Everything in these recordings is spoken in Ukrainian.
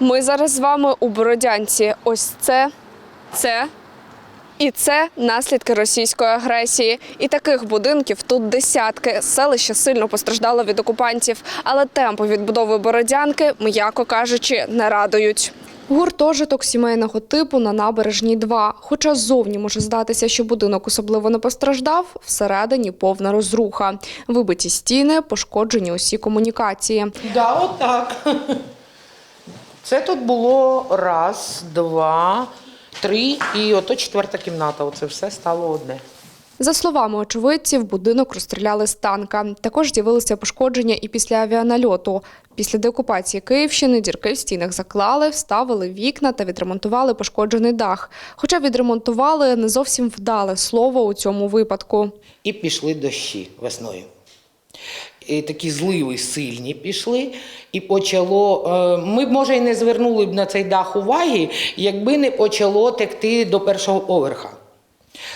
Ми зараз з вами у Бородянці. Ось це, це і це наслідки російської агресії. І таких будинків тут десятки. Селище сильно постраждало від окупантів, але темпи відбудови Бородянки, м'яко кажучи, не радують. Гуртожиток сімейного типу на набережній 2. Хоча ззовні може здатися, що будинок особливо не постраждав, всередині повна розруха. Вибиті стіни, пошкоджені усі комунікації. Да, отак. Це тут було раз, два, три, і ото четверта кімната. Оце все стало одне. За словами очевидців, будинок розстріляли з танка. Також з'явилися пошкодження і після авіанальоту. Після деокупації Київщини дірки в стінах заклали, вставили вікна та відремонтували пошкоджений дах. Хоча відремонтували не зовсім вдале слово у цьому випадку. І пішли дощі весною. І такі зливи сильні пішли, і почало. е, Ми б, може, і не звернули б на цей дах уваги, якби не почало текти до першого поверха.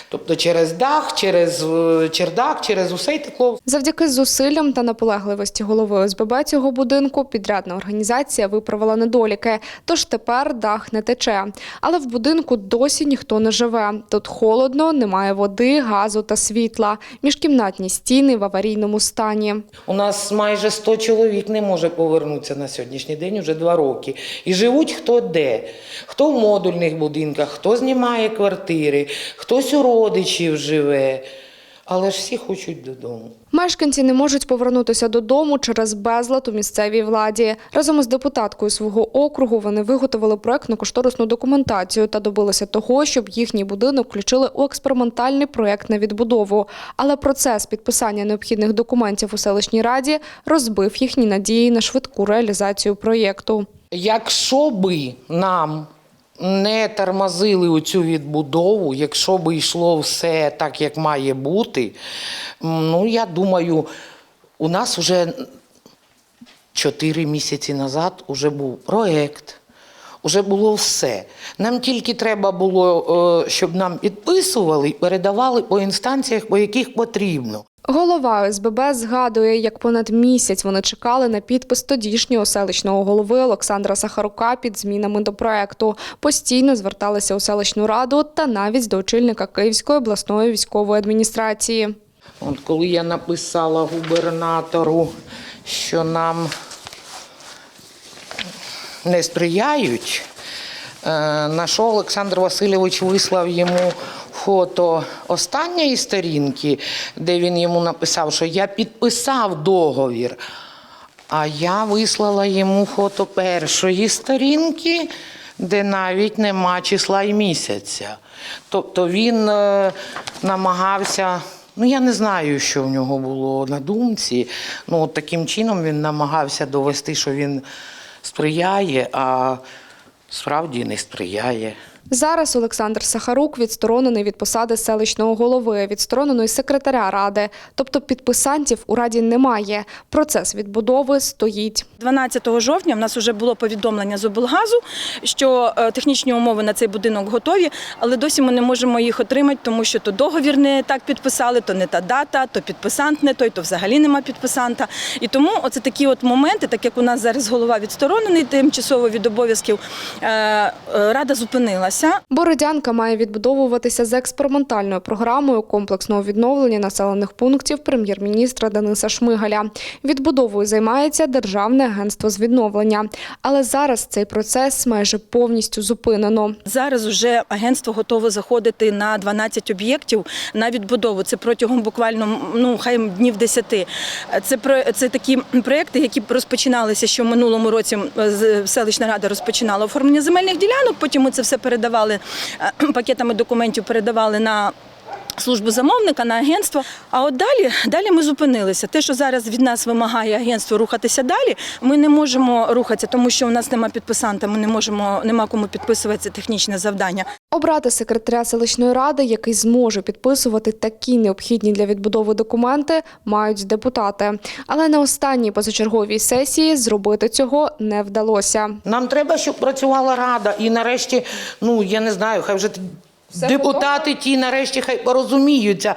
Тобто через дах, через е, чердак, через усе й текло Завдяки зусиллям та наполегливості голови ОСББ цього будинку підрядна організація виправила недоліки. Тож тепер дах не тече. Але в будинку досі ніхто не живе. Тут холодно, немає води, газу та світла. Міжкімнатні стіни в аварійному стані. У нас майже 100 чоловік не може повернутися на сьогоднішній день уже два роки. І живуть хто де, хто в модульних будинках, хто знімає квартири, хтось у родичів живе. Але ж всі хочуть додому. Мешканці не можуть повернутися додому через безлад у місцевій владі. Разом із депутаткою свого округу вони виготовили проектно-кошторисну документацію та добилися того, щоб їхній будинок включили у експериментальний проект на відбудову. Але процес підписання необхідних документів у селищній раді розбив їхні надії на швидку реалізацію проєкту. Якщо би нам не тормозили оцю відбудову, якщо би йшло все так, як має бути, ну я думаю, у нас вже чотири місяці назад уже був проєкт. Уже було все. Нам тільки треба було, е, щоб нам підписували і передавали по інстанціях, по яких потрібно. Голова ОСББ згадує, як понад місяць вони чекали на підпис тодішнього селищного голови Олександра Сахарука під змінами до проекту. Постійно зверталися у селищну раду та навіть до очільника Київської обласної військової адміністрації. От коли я написала губернатору, що нам не сприяють, е, на що Олександр Васильович вислав йому фото останньої сторінки, де він йому написав, що я підписав договір. А я вислала йому фото першої сторінки, де навіть нема числа і місяця. Тобто він е, намагався, ну я не знаю, що в нього було на думці. Ну, от таким чином він намагався довести, що він сприяє, а справді не сприяє. Зараз Олександр Сахарук відсторонений від посади селищного голови, відсторонений секретаря ради. Тобто підписантів у раді немає. Процес відбудови стоїть. 12 жовтня в нас вже було повідомлення з облгазу, що е, технічні умови на цей будинок готові, але досі ми не можемо їх отримати, тому що то договір не так підписали, то не та дата, то підписант не той, то взагалі нема підписанта. І тому оце такі от моменти, так як у нас зараз голова відсторонений тимчасово від обов'язків, е, е, рада. Бородянка має відбудовуватися за експериментальною програмою комплексного відновлення населених пунктів прем'єр-міністра Дениса Шмигаля. Відбудовою займається Державне агентство з відновлення. Але зараз цей процес майже повністю зупинено. Зараз вже агентство готове заходити на 12 об'єктів на відбудову. Це протягом буквально ну хай днів 10. Це це такі проекти, які розпочиналися в минулому році. з- Селищна рада розпочинала оформлення земельних ділянок. Потім ми це все передавали е, пакетами документів, передавали на. Службу замовника на агентство. А от далі, далі ми зупинилися. Те, що зараз від нас вимагає агентство рухатися далі, ми не можемо рухатися, тому що у нас нема підписанта. Ми не можемо, нема кому підписувати це технічне завдання. Обрати секретаря селищної ради, який зможе підписувати такі необхідні для відбудови документи, мають депутати. Але на останній позачерговій сесії зробити цього не вдалося. Нам треба, щоб працювала рада. І нарешті, ну я не знаю, хай вже Все депутати ті нарешті хай порозуміються.